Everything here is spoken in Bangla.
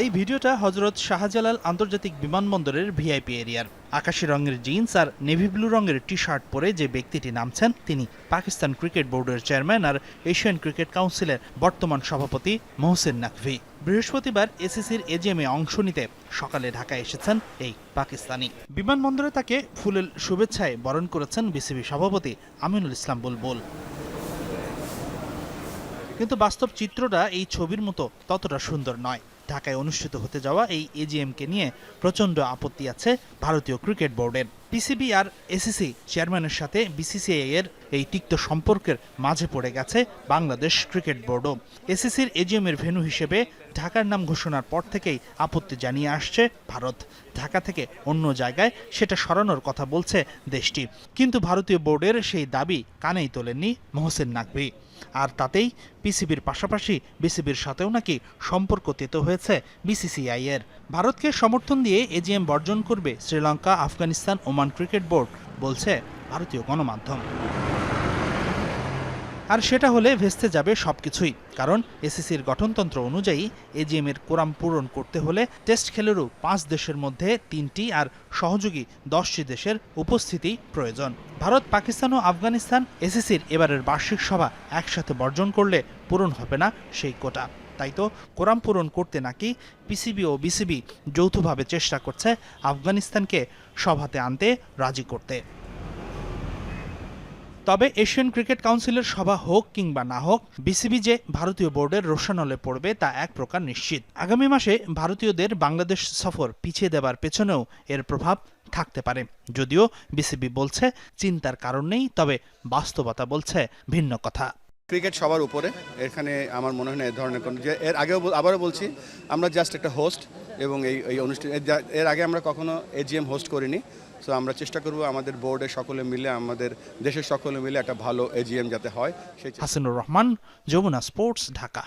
এই ভিডিওটা হজরত শাহজালাল আন্তর্জাতিক বিমানবন্দরের ভিআইপি এরিয়ার। আকাশি রঙের জিন্স আর নেভি ব্লু রঙের টি শার্ট পরে যে ব্যক্তিটি নামছেন, তিনি পাকিস্তান ক্রিকেট বোর্ডের চেয়ারম্যান আর এশিয়ান ক্রিকেট কাউন্সিলের বর্তমান সভাপতি মোহসেন নাকভি। বৃহস্পতিবার এসিসির এজিএমে অংশ নিতে সকালে ঢাকায় এসেছেন এই পাকিস্তানি। বিমানবন্দরে তাকে ফুলের শুভেচ্ছায় বরণ করেছেন বিসিবি সভাপতি আমিনুল ইসলাম বুলবুল। কিন্তু বাস্তব চিত্রটা এই ছবির মতো ততটা সুন্দর নয়। ঢাকায় অনুষ্ঠিত হতে যাওয়া এই এজিএমকে নিয়ে প্রচণ্ড আপত্তি আছে ভারতীয় ক্রিকেট বোর্ডের। পিসিবি আর এসিসি চেয়ারম্যানের সাথে বিসিসিআই এর এই তিক্ত সম্পর্কের মাঝে পড়ে গেছে বাংলাদেশ ক্রিকেট বোর্ডও। এসিসির এজিএম এর ভেন্যু হিসেবে ঢাকার নাম ঘোষণার পর থেকেই আপত্তি জানিয়ে আসছে ভারত। ঢাকা থেকে অন্য জায়গায় সেটা সরানোর কথা বলছে দেশটি। কিন্তু ভারতীয় বোর্ডের সেই দাবি কানেই তোলেননি মোহসেন নাকভি। আর তাতেই পিসিবির পাশাপাশি বিসিবির সাথেও নাকি সম্পর্ক তেতো হয়েছে বিসিসিআই এর। ভারতকে সমর্থন দিয়ে এজিএম বর্জন করবে Sri Lanka, Afghanistan, Oman cricket board বলছে ভারতীয় গণমাধ্যম। আর সেটা হলে ভেস্তে যাবে সবকিছুই, কারণ এসিসির গঠনতন্ত্র অনুযায়ী এজিএম এর কোরাম পূরণ করতে হলে টেস্ট খেলেরও পাঁচ দেশের মধ্যে তিনটি আর সহযোগী দশটি দেশের উপস্থিতি প্রয়োজন। ভারত, পাকিস্তান ও আফগানিস্তান এসিসির এবারের বার্ষিক সভা একসাথে বর্জন করলে পূরণ হবে না সেই কোটা। তাই তো কোরাম পূরণ করতে নাকি পিসিবি ও বিসিবি যৌথভাবে চেষ্টা করছে আফগানিস্তানকে সভাতে আনতে রাজি করতে। তবে এশিয়ান ক্রিকেট কাউন্সিলের সভা হোক কিংবা না হোক বিসিবি যে ভারতীয় বোর্ডের রোশানলে পড়বে তা এক প্রকার নিশ্চিত। আগামী মাসে ভারতীয়দের বাংলাদেশ সফর পিছিয়ে দেবার পেছনেও এর প্রভাব থাকতে পারে। যদিও বিসিবি বলছে, চিন্তার কারণ নেই, তবে বাস্তবতা বলছে ভিন্ন কথা। ক্রিকেট সবার উপরে। এখানে আমার মনে হয় না এ ধরনের কোনো যে এর আগেও আবারও বলছি, আমরা জাস্ট একটা হোস্ট এবং এই এই অনুষ্ঠান এর আগে আমরা কখনো এজিএম হোস্ট করিনি। সো আমরা চেষ্টা করব আমাদের বোর্ডে সকলে মিলে, আমাদের দেশের সকলে মিলে একটা ভালো এজিএম যাতে হয়। সেই হাসিনুর রহমান, যমুনা স্পোর্টস ঢাকা।